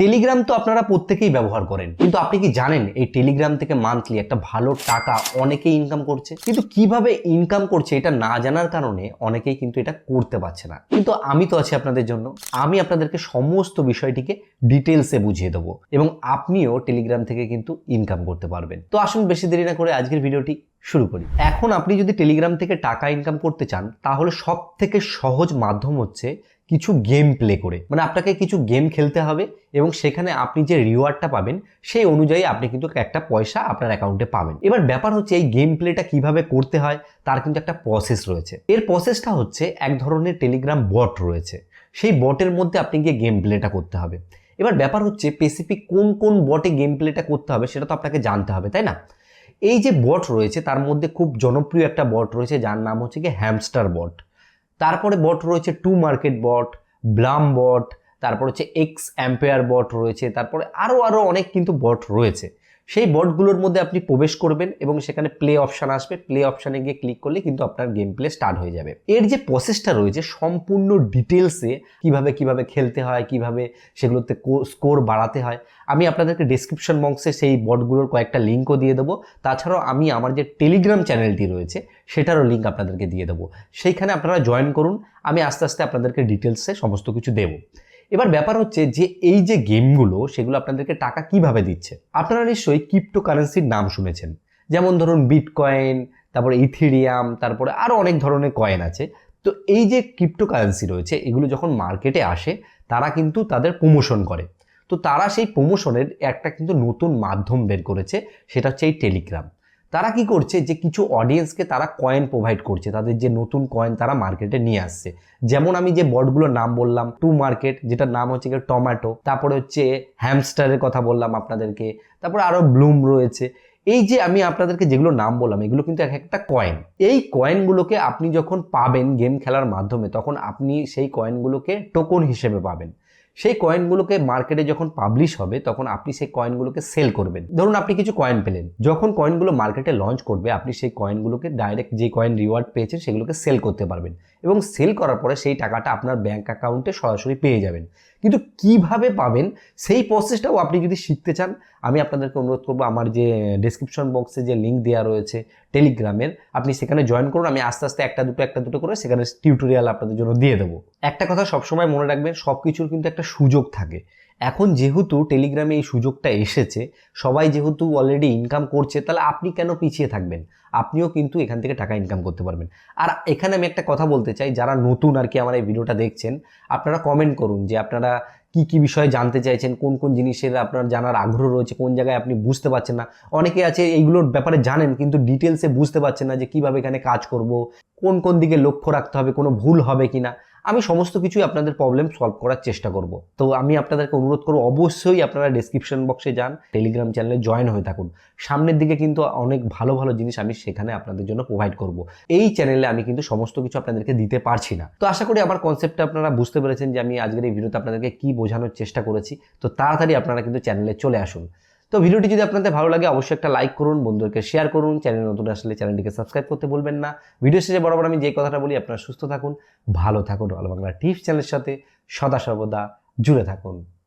Telegram তো আপনারা প্রত্যেকেই ব্যবহার করেন। কিন্তু আপনি কি জানেন, এই টেলিগ্রাম থেকে মান্থলি একটা ভালো টাকা অনেকেই ইনকাম করছে? কিন্তু কীভাবে ইনকাম করছে এটা না জানার কারণে অনেকেই কিন্তু এটা করতে পারছে না। কিন্তু আমি তো আছি আপনাদের জন্য। আমি আপনাদেরকে সমস্ত বিষয়টিকে ডিটেলসে বুঝিয়ে দেবো এবং আপনিও টেলিগ্রাম থেকে কিন্তু ইনকাম করতে পারবেন। তো আসুন বেশি দেরি না করে আজকের ভিডিওটি শুরু করি। এখন আপনি যদি টেলিগ্রাম থেকে টাকা ইনকাম করতে চান, তাহলে সব থেকে সহজ মাধ্যম হচ্ছে কিছু গেম প্লে করে। মানে আপনাকে কিছু গেম খেলতে হবে এবং সেখানে আপনি যে রিওয়ার্ডটা পাবেন, সেই অনুযায়ী আপনি কিন্তু একটা পয়সা আপনার অ্যাকাউন্টে পাবেন। এবার ব্যাপার হচ্ছে এই গেম প্লেটা কীভাবে করতে হয়, তার কিন্তু একটা প্রসেস রয়েছে। এর প্রসেসটা হচ্ছে এক ধরনের টেলিগ্রাম বট রয়েছে। সেই বটের মধ্যে আপনি গিয়ে গেম প্লেটা করতে হবে। এবার ব্যাপার হচ্ছে স্পেসিফিক কোন কোন বটে গেম প্লেটা করতে হবে, সেটা তো আপনাকে জানতে হবে, তাই না? এই যে বট রয়েছে, তার মধ্যে খুব জনপ্রিয় একটা বট রয়েছে, যার নাম হচ্ছে কি হ্যামস্টার বট তারপরে বট রয়েছে to market bot Blum bot তারপর হচ্ছে এক্স অ্যাম্পেয়ার বট রয়েছে, তারপরে আরও আরও অনেক কিন্তু বট রয়েছে। সেই বটগুলোর মধ্যে আপনি প্রবেশ করবেন এবং সেখানে প্লে অপশান আসবে। প্লে অপশানে গিয়ে ক্লিক করলে কিন্তু আপনার গেম প্লে স্টার্ট হয়ে যাবে। এর যে প্রসেসটা রয়েছে, সম্পূর্ণ ডিটেলসে কীভাবে কীভাবে খেলতে হয়, কীভাবে সেগুলোতে স্কোর বাড়াতে হয়, আমি আপনাদেরকে ডিসক্রিপশন বক্সে সেই বটগুলোর কয়েকটা লিঙ্কও দিয়ে দেবো। তাছাড়াও আমি আমার যে টেলিগ্রাম চ্যানেলটি রয়েছে, সেটারও লিঙ্ক আপনাদেরকে দিয়ে দেবো। সেইখানে আপনারা জয়েন করুন, আমি আস্তে আস্তে আপনাদেরকে ডিটেলসে সমস্ত কিছু দেবো। এবার ব্যাপার হচ্ছে যে এই যে গেমগুলো, সেগুলো আপনাদেরকে টাকা কীভাবে দিচ্ছে? আপনারা নিশ্চয়ই ক্রিপ্টো কারেন্সির নাম শুনেছেন। যেমন ধরুন বিটকয়েন তারপরে ইথিরিয়াম তারপরে আরও অনেক ধরনের কয়েন আছে। তো এই যে ক্রিপ্টো কারেন্সি রয়েছে, এগুলো যখন মার্কেটে আসে, তারা কিন্তু তাদের প্রমোশন করে। তো তারা সেই প্রমোশনের একটা কিন্তু নতুন মাধ্যম বের করেছে, সেটা হচ্ছে এই টেলিগ্রাম তারা কি করছে যে কিছু অডিয়েন্সকে তারা কয়েন প্রোভাইড করছে, তাদের যে নতুন কয়েন তারা মার্কেটে নিয়ে আসছে। যেমন আমি যে বটগুলোর নাম বললাম টু মার্কেট যেটার নাম হচ্ছে গিয়ে টমেটো তারপরে হচ্ছে হ্যামস্টারের কথা বললাম আপনাদেরকে, তারপরে আরও ব্লুম রয়েছে। এই যে আমি আপনাদেরকে যেগুলো নাম বললাম, এগুলো কিন্তু এক একটা কয়েন এই কয়েনগুলোকে আপনি যখন পাবেন গেম খেলার মাধ্যমে, তখন আপনি সেই কয়েনগুলোকে টোকন হিসেবে পাবেন। সেই কয়েনগুলোকে মার্কেটে যখন পাবলিশ হবে, তখন আপনি সেই কয়েনগুলোকে সেল করবেন। ধরুন আপনি কিছু কয়েন পেলেন। যখন কয়েনগুলো মার্কেটে লঞ্চ করবে, আপনি সেই কয়েনগুলোকে ডাইরেক্ট যে কয়েন রিওয়ার্ড পেয়েছেন, সেগুলোকে সেল করতে পারবেন। এবং সেল করার পরে সেই টাকাটা আপনার ব্যাঙ্ক অ্যাকাউন্টে সরাসরি পেয়ে যাবেন। কিন্তু কীভাবে পাবেন? সেই প্রসেসটাও আপনি যদি শিখতে চান, আমি আপনাদেরকে অনুরোধ করব, আমার যে ডিসক্রিপশন বক্সে যে লিঙ্ক দেওয়া রয়েছে টেলিগ্রামের আপনি সেখানে জয়েন করুন, আমি আস্তে আস্তে একটা দুটো একটা দুটো করে সেখানে টিউটোরিয়াল আপনাদের জন্য দিয়ে দেবো। একটা কথা সবসময় মনে রাখবেন সব কিছুর কিন্তু একটা সুযোগ থাকে। এখন যেহেতু টেলিগ্রামে এই সুযোগটা এসেছে, সবাই যেহেতু অলরেডি ইনকাম করছে, তাহলে আপনি কেন পিছিয়ে থাকবেন? আপনিও কিন্তু এখান থেকে টাকা ইনকাম করতে পারবেন। আর এখানে আমি একটা কথা বলতে চাই, যারা নতুন আর কি আমার এই ভিডিওটা দেখছেন, আপনারা কমেন্ট করুন যে আপনারা কি কি বিষয়ে জানতে চাইছেন, কোন কোন জিনিসের আপনার জানার আগ্রহ রয়েছে, কোন জায়গায় আপনি বুঝতে পারছেন না। অনেকে আছে এইগুলোর ব্যাপারে জানেন, কিন্তু ডিটেলসে বুঝতে পারছেন না যে কীভাবে এখানে কাজ করব, কোন কোন দিকে লক্ষ্য রাখতে হবে, কোনো ভুল হবে কিনা। আমি সমস্ত কিছুই আপনাদের প্রবলেম সলভ করার চেষ্টা করব। তো আমি আপনাদেরকে অনুরোধ করব, অবশ্যই আপনারা ডিসক্রিপশন বক্সে যান টেলিগ্রাম চ্যানেলে জয়েন হয়ে থাকুন। সামনের দিকে কিন্তু অনেক ভালো ভালো জিনিস আমি সেখানে আপনাদের জন্য প্রোভাইড করব। এই চ্যানেলে আমি কিন্তু সমস্ত কিছু আপনাদেরকে দিতে পারছি না। তো আশা করি আমার কনসেপ্টটা আপনারা বুঝতে পেরেছেন যে আমি আজকের এই ভিডিওতে আপনাদেরকে কি বোঝানোর চেষ্টা করেছি। তো তাড়াতাড়ি আপনারা কিন্তু চ্যানেলে চলে আসুন। তো ভিডিওটি যদি আপনাদের ভালো লাগে, অবশ্যই একটা লাইক করুন, বন্ধুদেরকে শেয়ার করুন চ্যানেল নতুন আসলে চ্যানেলটিকে সাবস্ক্রাইব করতে বলবেন না। ভিডিও শেষে বরাবর আমি যে কথাটা বলি, আপনারা সুস্থ থাকুন, ভালো থাকুন। আলো বাংলা টিপস চ্যানেলের সাথে সদা সর্বদা জুড়ে থাকুন।